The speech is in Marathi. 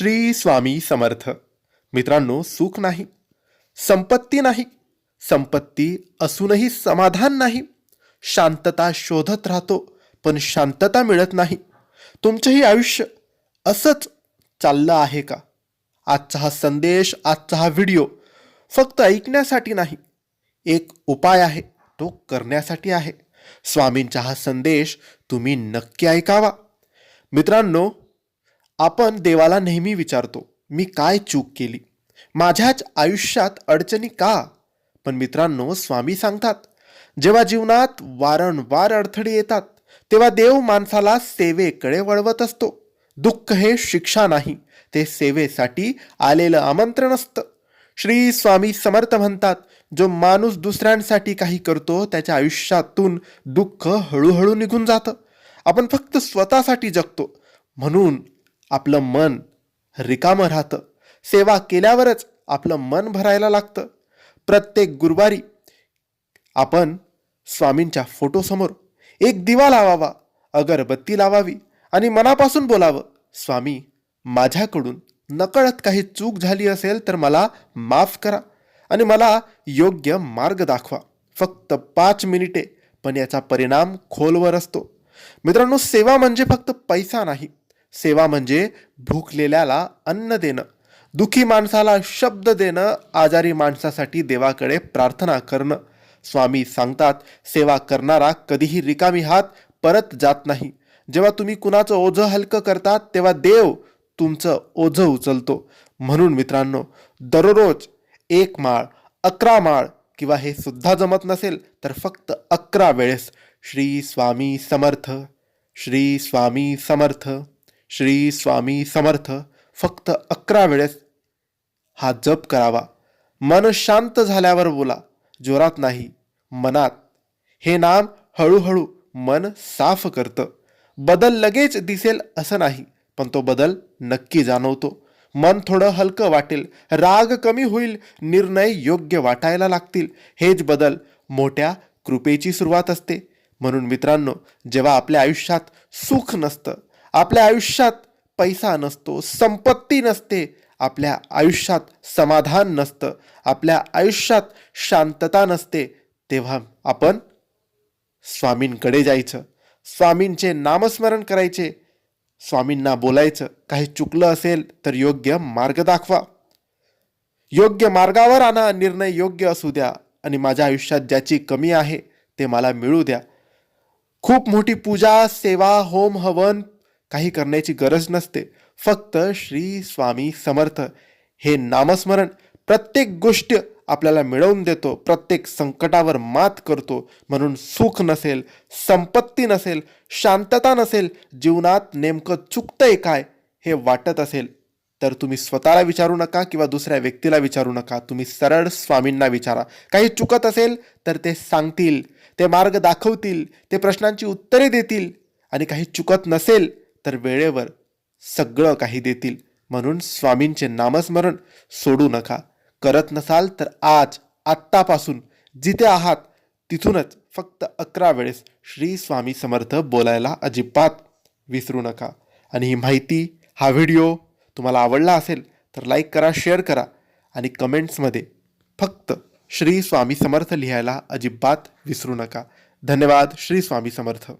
श्री स्वामी समर्थ. मित्रांनो सुख नाही संपत्ती नाही संपत्ती असूनही समाधान नाही. शांतता शोधत राहतो पण शांतता मिळत नाही. तुमचंही आयुष्य असंच चाललं आहे का? आजचा हा संदेश आजचा हा व्हिडिओ फक्त ऐकण्यासाठी नाही. एक उपाय आहे तो करण्यासाठी आहे. स्वामींचा हा संदेश तुम्ही नक्की ऐकावा. मित्रांनो आपण देवाला नेहमी विचारतो मी काय चूक केली? माझ्याच आयुष्यात अडचणी का? पण मित्रांनो स्वामी सांगतात जेव्हा जीवनात वारंवार अडथळे येतात तेव्हा देव माणसाला सेवेकडे वळवत असतो. दुःख हे शिक्षा नाही ते सेवेसाठी आलेलं आमंत्रण असतं. श्री स्वामी समर्थ म्हणतात जो माणूस दुसऱ्यांसाठी काही करतो त्याच्या आयुष्यातून दुःख हळूहळू निघून जातं. आपण फक्त स्वतःसाठी जगतो. म्हणून आपलं मन रिकामं राहतं. सेवा केल्यावरच आपलं मन भरायला लागतं. प्रत्येक गुरुवारी आपण स्वामींच्या फोटोसमोर एक दिवा लावावा अगरबत्ती लावावी आणि मनापासून बोलावं स्वामी माझ्याकडून नकळत काही चूक झाली असेल तर मला माफ करा आणि मला योग्य मार्ग दाखवा. फक्त पाच मिनिटे पण याचा परिणाम खोलवर असतो. मित्रांनो सेवा म्हणजे फक्त पैसा नाही. सेवा म्हणजे भूकलेल्याला अन्न देणं. दुखी माणसाला शब्द देणं आजारी माणसासाठी देवाकडे प्रार्थना करणं. स्वामी सांगतात सेवा करणारा कधीही रिकामी हात परत जात नाही. जेव्हा तुम्ही कुणाचं ओझं हलकं करतात तेव्हा देव तुमचं ओझं उचलतो. म्हणून मित्रांनो दररोज एक माळ अकरा माळ किंवा हे सुद्धा जमत नसेल तर फक्त अकरा वेळेस श्री स्वामी समर्थ श्री स्वामी समर्थ. श्री स्वामी समर्थ फक्त अकरा वेळेस हा जप करावा. मन शांत झाल्यावर बोला जोरात नाही मनात. हे नाम हळूहळू मन साफ करतं. बदल लगेच दिसेल असं नाही पण तो बदल नक्की जाणवतो. मन थोडं हलकं वाटेल राग कमी होईल निर्णय योग्य वाटायला लागतील. हेच बदल मोठ्या कृपेची सुरुवात असते. म्हणून मित्रांनो जेव्हा आपल्या आयुष्यात सुख नसतं आपल्या आयुष्यात पैसा नसतो संपत्ती नसते आपल्या आयुष्यात समाधान नसतं आपल्या आयुष्यात शांतता नसते तेव्हा आपण स्वामींकडे जायचं. स्वामींचे नामस्मरण करायचे स्वामींना बोलायचं. काही चुकलं असेल तर योग्य मार्ग दाखवा. योग्य मार्गावर आणा निर्णय योग्य असू द्या आणि माझ्या आयुष्यात ज्याची कमी आहे ते मला मिळू द्या. खूप मोठी पूजा सेवा होम हवन काही करण्याची गरज नसते. फक्त श्री स्वामी समर्थ हे नामस्मरण प्रत्येक गोष्ट आपल्याला मिळवून देतो प्रत्येक संकटावर मात करतो. म्हणून सुख नसेल संपत्ती नसेल शांतता नसेल जीवनात नेमकं चुकतंय काय हे वाटत असेल तर तुम्ही स्वतःला विचारू नका किंवा दुसऱ्या व्यक्तीला विचारू नका. तुम्ही सरळ स्वामींना विचारा. काही चुकत असेल तर ते सांगतील ते मार्ग दाखवतील ते प्रश्नांची उत्तरे देतील. आणि काही चुकत नसेल तर वेळेवर सगळं काही देतील. म्हणून स्वामींचे नामस्मरण सोडू नका. करत नसाल तर आज आत्तापासून जिथे आहात तिथूनच फक्त अकरा वेळेस श्री स्वामी समर्थ बोलायला अजिबात विसरू नका. आणि ही माहिती हा व्हिडिओ तुम्हाला आवडला असेल तर लाईक करा शेअर करा आणि कमेंट्समध्ये फक्त श्री स्वामी समर्थ लिहायला अजिबात विसरू नका. धन्यवाद श्री स्वामी समर्थ.